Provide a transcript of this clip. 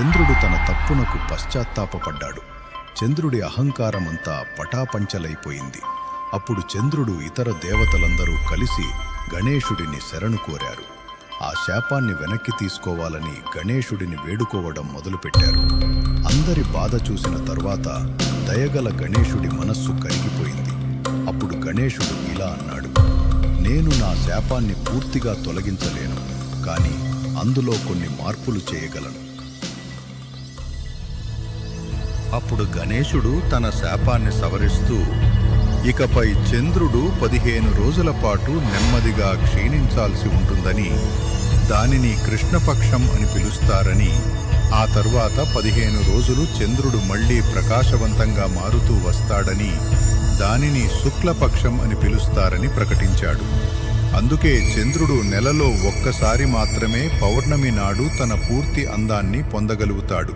చంద్రుడు తన తప్పునకు పశ్చాత్తాపపడ్డాడు. చంద్రుడి అహంకారమంతా పటాపంచలైపోయింది. అప్పుడు చంద్రుడు ఇతర దేవతలందరూ కలిసి గణేశుడిని శరణు కోరారు. ఆ శాపాన్ని వెనక్కి తీసుకోవాలని గణేశుడిని వేడుకోవడం మొదలుపెట్టారు. అందరి బాధ చూసిన తర్వాత దయగల గణేశుడి మనస్సు కరిగిపోయింది. అప్పుడు గణేశుడు ఇలా అన్నాడు నేను నా శాపాన్ని పూర్తిగా తొలగించలేను కానీ అందులో కొన్ని మార్పులు చేయగలను. అప్పుడు గణేశుడు తన శాపాన్ని సవరిస్తూ ఇకపై చంద్రుడు పదిహేను రోజుల పాటు నెమ్మదిగా క్షీణించాల్సి ఉంటుందని దానిని కృష్ణపక్షం అని పిలుస్తారని ఆ తర్వాత పదిహేను రోజులు చంద్రుడు మళ్ళీ ప్రకాశవంతంగా మారుతూ వస్తాడని దానిని శుక్లపక్షం అని పిలుస్తారని ప్రకటించాడు. అందుకే చంద్రుడు నెలలో ఒక్కసారి మాత్రమే పౌర్ణమి నాడు తన పూర్తి అందాన్ని పొందగలుగుతాడు.